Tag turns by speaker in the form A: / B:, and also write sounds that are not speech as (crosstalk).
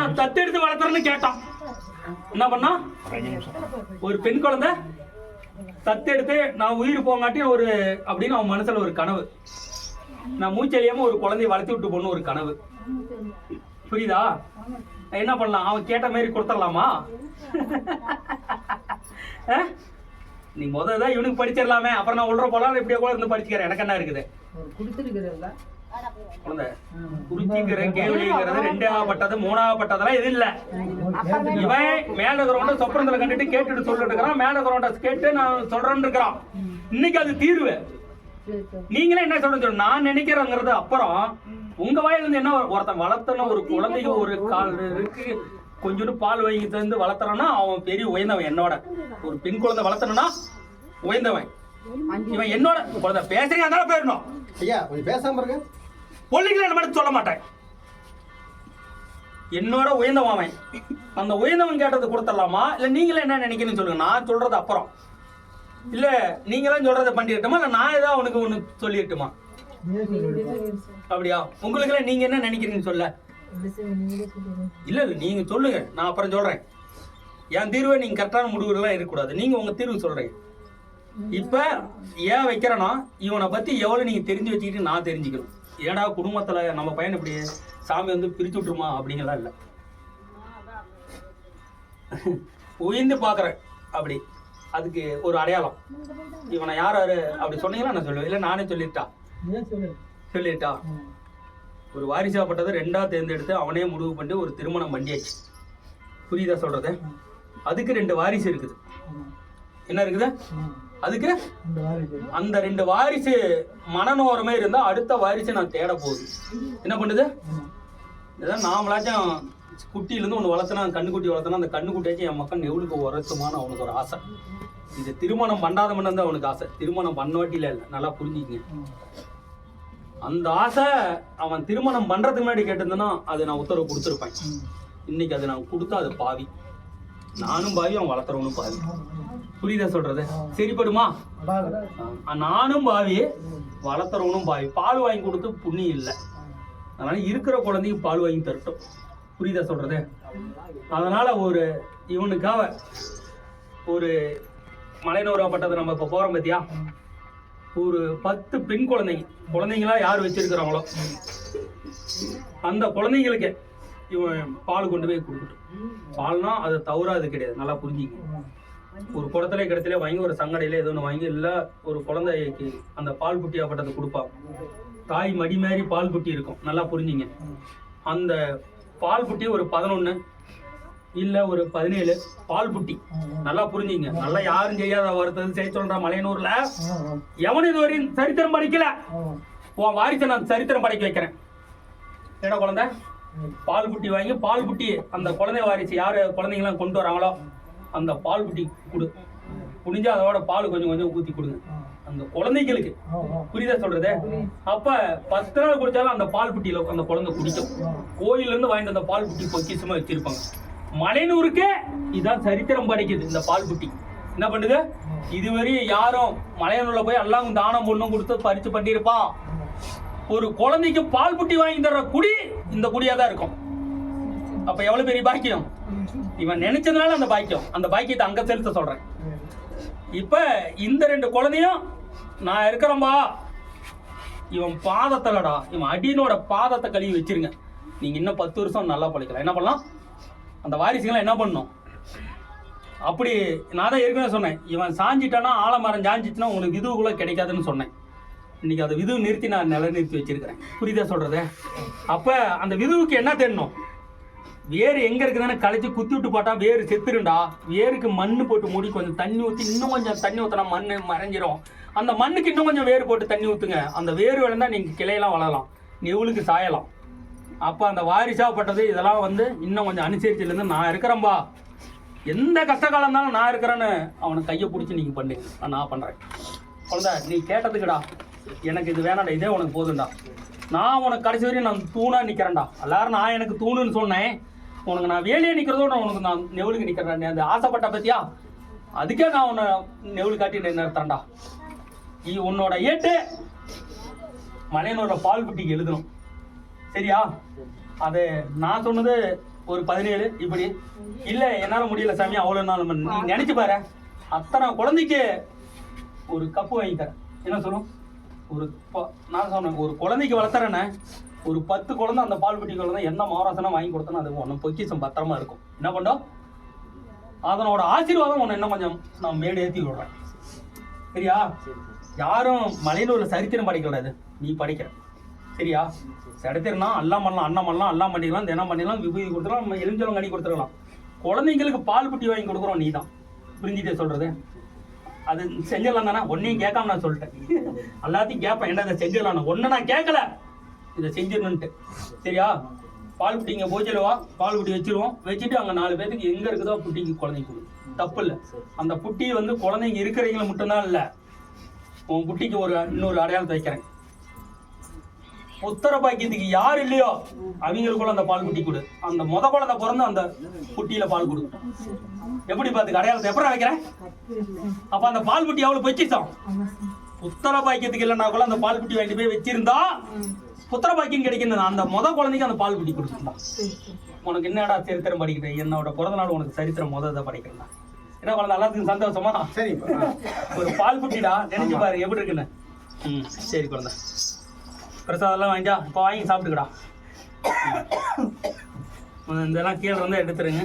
A: நான் தத்தெடுத்து வளர்த்துறேன்னு கேட்டான். என்ன பண்ணா? ஒரு பெண் குழந்தை தத்தெடுத்து நான் உயிர் போங்காட்டி ஒரு அப்படின்னு அவன் மனசுல ஒரு கனவு. நான் மூச்செழியாம ஒரு குழந்தைய வளர்த்து விட்டு போகணும் ஒரு கனவு. புரியுதா? என்ன பண்ணலாம்? அவன் கேட்ட மாதிரி கொடுத்துடலாமா? நீ முதல்ல தான் இவனுக்கு படிச்சிடலாமே. அப்புறம் நான் உள்ள போலாம் இப்படியே கூட இருந்து படிச்சுக்கிறேன். எனக்கு என்ன இருக்குது? குறிச்சிக்கிற கேள்விங்கிறது ரெண்டாவப்பட்டது மூணாவப்பட்டதெல்லாம் இது இல்ல. இவன் மேல இருக்கிறவன்ட சொப்பனத்துல கண்டுட்டு கேட்டுட்டு சொல்லிட்டு இருக்கிறான் மேல இருக்கிறவன்ட கேட்டு நான் சொல்றேன்னு இருக்கிறான் இன்னைக்கு அது தீர்வு. நீங்களே என்ன சொல்றேன்னு சொல்லு நான் நினைக்கிறேங்கிறது அப்புறம் உங்க வாயில இருந்து என்ன வரும்? ஒருத்தன் வளர்த்தன ஒரு குழந்தைக்கு ஒரு கால் இருக்கு. கொஞ்சோண்டு பால் வாங்கி தந்து வளர்த்துறான்னா அவன் பெரிய உயர்ந்தவன் என்னோட. ஒரு பெண் குழந்தை வளர்த்தனா உயர்ந்தவன். இவன் என்னோட குழந்தை. பேசுறீங்க அதனால போயிடணும்.
B: ஐயா கொஞ்சம் பேசாம இருங்க.
A: பொல்லிகளை மட்டும் சொல்ல மாட்டேன். என்னோட உயர்ந்தவன் அவன். அந்த உயர்ந்தவன் கேட்டது கொடுத்துடலாமா? இல்லை நீங்களே என்ன நினைக்கிறீங்கன்னு சொல்லுங்க. நான் சொல்றது அப்புறம். இல்லை நீங்களாம் சொல்றதை பண்ணிடட்டுமா? இல்லை நான் ஏதாவது அவனுக்கு ஒன்று சொல்லிடட்டுமா? அப்படியா? உங்களுக்கு நீங்க என்ன நினைக்கிறீங்கன்னு சொல்ல. இல்ல இல்ல நீங்க சொல்லுங்க. நான் அப்புறம் சொல்றேன். என் தீர்வை நீங்க கரெக்டான முடிவுலாம் இருக்கக்கூடாது நீங்க உங்க தீர்வு சொல்றீங்க. இப்ப ஏன் வைக்கிறேன்னா இவனை பத்தி எவ்வளவு நீங்க தெரிஞ்சு வச்சுக்கிட்டு நான் தெரிஞ்சுக்கணும். ஏடா குடும்பத்துல நம்ம பையன் இப்படி சாமி வந்து பிரிச்சு விட்டுருமா அப்படிங்கலாம் இல்ல. உயர்ந்து பாக்குறேன் அப்படி. அதுக்கு ஒரு அடையாளம். இவனை யார் யாரு அப்படி சொன்னீங்களா? நான் சொல்லுவேன். இல்ல நானே சொல்லிட்டா. சொல்லிட்டா. ஒரு வாரிசாப்பட்டதை ரெண்டா தேர்ந்தெடுத்து அவனே முடிவு பண்ணி ஒரு திருமணம் பண்ணியாச்சு. புரியுதா சொல்றது? அதுக்கு ரெண்டு வாரிசு இருக்குது. என்ன இருக்குது? அதுக்கு அந்த ரெண்டு வாரிசு மனநோரமே இருந்தா அடுத்த வாரிசு நான் தேட போகுது. என்ன பண்ணுது? இதான் நாமளாச்சும் குட்டியிலேருந்து ஒன்று வளர்த்தனா கண்ணுக்குட்டி வளர்த்தனா அந்த கண்ணுக்குட்டியாச்சும் என் மக்கள் எவ்வளவுக்கு உரத்துமான அவனுக்கு ஒரு ஆசை. இது திருமணம் பண்ணாத தான் அவனுக்கு ஆசை. திருமணம் பண்ணவாட்டில இல்லை. நல்லா புரிஞ்சுக்கங்க. அந்த ஆசை அவன் திருமணம் பண்றதுக்கு முன்னாடி கேட்டிருந்தேன்னா அது நான் உத்தரவு கொடுத்துருப்பேன். இன்னைக்கு அது நான் கொடுத்தா அது பாவி. நானும் பாவி அவன் வளர்த்துறவனும் பாவி. புரியுதா சொல்றது? சரிப்படுமா? நானும் பாவி வளர்த்துறவனும் பாவி. பால் வாங்கி கொடுத்து புண்ணியம் இல்லை. அதனால இருக்கிற குழந்தைக்கு பால் வாங்கி தரட்டும். புரியுதா சொல்றது? அதனால ஒரு இவனுக்காக ஒரு மலைநூறாப்பட்டது நம்ம இப்போ போறோம் பார்த்தியா ஒரு பத்து பெண் குழந்தைங்க. குழந்தைங்களா யார் வச்சிருக்கிறாங்களோ? அந்த குழந்தைங்களுக்கு இவன் பால் கொண்டு போய் கொடுக்கட்டும். பால்னா அது தவறாது கிடையாது. நல்லா புரிஞ்சுங்க ஒரு குடத்துல கிடத்துல வாங்கி ஒரு சங்கடையில ஏதோ ஒன்று வாங்கி இல்லை ஒரு குழந்தைக்கு அந்த பால் புட்டியாப்பட்டதை கொடுப்பா. தாய் மடி மாதிரி பால் புட்டி இருக்கும். நல்லா புரிஞ்சுங்க. அந்த பால் புட்டி ஒரு பதினொன்று இல்லை ஒரு பதினேழு பால் புட்டி நல்லா புரிஞ்சுங்க. நல்லா யாரும் செய்யாத வருத்தது செய்ய சொல்ற மலையனூர்ல. எவனும் இதுவரையும் சரித்திரம் படிக்கல. உன் வாரிசை நான் சரித்திரம் படிக்க வைக்கிறேன். என்ன குழந்தை? பால் புட்டி வாங்கி பால் புட்டி அந்த குழந்தை வாரிசு யார் குழந்தைங்களாம் கொண்டு வராங்களோ? அந்த பால் புட்டி கொடு. புடிஞ்சா அதோட பால் கொஞ்சம் கொஞ்சம் ஊத்தி கொடுங்க. அந்த குழந்தைங்களுக்கு புரியுதா சொல்றது? அப்ப பத்து நாள் குடிச்சாலும் அந்த பால் புட்டியில அந்த குழந்தை குடிக்கும். கோயில்ல இருந்து வாங்கிட்டு அந்த பால் புட்டி பொக்கிசமா வச்சிருப்பாங்க. மலையனூருக்கே இதான் சரித்திரம் படைக்குது இந்த பால் புட்டி என்ன பண்ணுது? இதுவரையும் யாரும் மலையனூர்ல போய் எல்லாம் தானம் பொண்ணும் கொடுத்து பறிச்சு பண்ணியிருப்பான். ஒரு குழந்தைக்கு பால் புட்டி வாங்கி தர்ற குடி இந்த குடியா தான் இருக்கும். அப்ப எவ்வளவு பெரிய பாக்கியம்? இவன் நினைச்சதுனால அந்த பாக்கியம். அந்த பாக்கியத்தை அங்க செலுத்த சொல்றேன். இப்ப இந்த ரெண்டு குழந்தையும் நான் இருக்கிறேன்பா. இவன் பாதத்தலடா. இவன் அடியனோட பாதத்தை கழுவி வச்சிருங்க. நீங்க இன்னும் பத்து வருஷம் நல்லா பழைக்கலாம் என்ன பண்ணலாம்? அந்த வாரிசுங்களாம் என்ன பண்ணும்? அப்படி நான் தான் ஏற்கனவே சொன்னேன். இவன் சாஞ்சிட்டானா ஆலமரம் சாஞ்சிச்சுன்னா உங்களுக்கு விதுவு கூட கிடைக்காதுன்னு சொன்னேன். இன்னைக்கு அந்த விதுவு நிறுத்தி நான் நிலைநிறுத்தி வச்சிருக்கிறேன். புரியுதா சொல்றது? அப்ப அந்த விதுவுக்கு என்ன தெரியணும் வேறு எங்க இருக்குதுன்னு களைச்சு குத்தி விட்டு போட்டா வேறு செத்துருண்டா. வேருக்கு மண்ணு போட்டு மூடி கொஞ்சம் தண்ணி ஊற்றி இன்னும் கொஞ்சம் தண்ணி ஊற்றினா மண்ணு மறைஞ்சிரும். அந்த மண்ணுக்கு இன்னும் கொஞ்சம் வேர் போட்டு தண்ணி ஊற்றுங்க அந்த வேர் விழுந்தா நீங்கள் கிளையெல்லாம் வளரலாம். நெவுளுக்கு சாயலாம். அப்போ அந்த வாரிசாகப்பட்டது இதெல்லாம் வந்து இன்னும் கொஞ்சம் அனுசரிச்சுலேருந்து நான் இருக்கிறேன்பா எந்த கஷ்ட காலம் இருந்தாலும் நான் இருக்கிறேன்னு அவனை கையை பிடிச்சி நீங்கள் பண்ணுங்க நான் பண்ணுறேன் குழந்தை நீ கேட்டதுக்குடா. எனக்கு இது வேணாம்டா. இதே உனக்கு போதும்டா. நான் உனக்கு கடைசி வரையும் நான் தூணாக நிற்கிறேன்டா எல்லாரும் நான் எனக்கு தூணுன்னு சொன்னேன். உனக்கு நான் வேலையே நிற்கிறதோட உனக்கு நான் நெவலுக்கு நிற்கிறேன் நீ அந்த ஆசைப்பட்ட பத்தியா? அதுக்கே நான் உன்னை நெவுளு காட்டி நிறுத்தேன்டா நீ உன்னோட ஏட்டு மலையனோட பால் குட்டிக்கு எழுதணும். சரியா? அது நான் சொன்னது ஒரு பதினேழு இப்படி. இல்லை என்னால் முடியல சாமி அவ்வளோ நாள் நீ நினச்சி பாரு. அத்தனை குழந்தைக்கு ஒரு கப்பு வாங்கி தரேன். என்ன சொல்லும்? ஒரு நான் சொன்னேன் ஒரு குழந்தைக்கு வளர்த்துறேன்னு ஒரு பத்து குழந்தை அந்த பால் பெட்டி குழந்தை என்ன மாராசனம் வாங்கி கொடுத்தனா அது ஒன்று பொக்கிஷம் பத்திரமா இருக்கும். என்ன பண்ணோம்? அதனோட ஆசீர்வாதம் ஒன்று இன்னும் கொஞ்சம் நான் மேடு ஏற்றி விடுறேன். சரியா? யாரும் மலையில சரித்திரம் படிக்கக்கூடாது நீ படிக்கிற. சரியா? சரித்திரம்னா எல்லாம் பண்ணலாம் அண்ணன் பண்ணலாம் எல்லாம் பண்ணிக்கலாம் தினம் பண்ணிக்கலாம் விபூதி கொடுத்துடலாம் நம்ம எலுஞ்சலம் கனி கொடுத்துருக்கலாம் குழந்தைங்களுக்கு பால் புட்டி வாங்கி கொடுக்குறோம் நீ தான் புரிஞ்சுட்டே சொல்கிறது அது செஞ்சிடலாம் தானே? ஒன்னையும் கேட்காம நான் சொல்லிட்டேன். எல்லாத்தையும் கேட்பேன். என்ன இதை செஞ்சிடலாம் ஒன்னு நான் கேட்கல. இதை செஞ்சிடணுன்ட்டு சரியா? பால் குட்டி இங்கே பால் குட்டி வச்சிருவோம். வச்சுட்டு அங்கே நாலு பேருக்கு எங்கே இருக்குதோ புட்டிக்கு குழந்தைக்கு கொடு. தப்பு இல்லை. அந்த புட்டி வந்து குழந்தைங்க இருக்கிறவங்கள மட்டும்தான் இல்லை. உன் குட்டிக்கு ஒரு இன்னொரு அடையாளத்தை வைக்கிறேன். உத்தர பாக்கியத்துக்கு யார் இல்லையோ அவங்களுக்குள்ள அந்த பால் குட்டி கொடு. அந்த முத குழந்தை பிறந்து அந்த குட்டியில பால் கொடு. எப்படி பாத்துக்க அடையாளத்தை எப்படி வைக்கிறேன்? அப்ப அந்த பால் குட்டி அவ்வளவு வச்சிட்டோம் உத்தர பாக்கியத்துக்கு இல்லைன்னா கூட அந்த பால் குட்டி வாங்கிட்டு போய் வச்சிருந்தா புத்திர பாக்கியம் கிடைக்கிறது அந்த முத குழந்தைக்கு அந்த பால் குட்டி கொடுத்துருந்தான் உனக்கு என்னடா சரித்திரம் படிக்கிறேன்? என்னோட பிறந்த நாள் உனக்கு சரித்திரம் முத இதை படிக்கிறேன் என்ன குழந்தை எல்லாத்துக்கும் சந்தோஷமா?
C: சரிப்பா.
A: ஒரு பால் குட்டிடா நினைச்சு பாரு எப்படி இருக்குன்னு. ம் சரி குழந்தை. பிரசாதம்லாம் வாங்கிட்டா இப்போ வாங்கி சாப்பிட்டுக்கடா. (coughs) இதெல்லாம் கீழே வந்து எடுத்துருங்க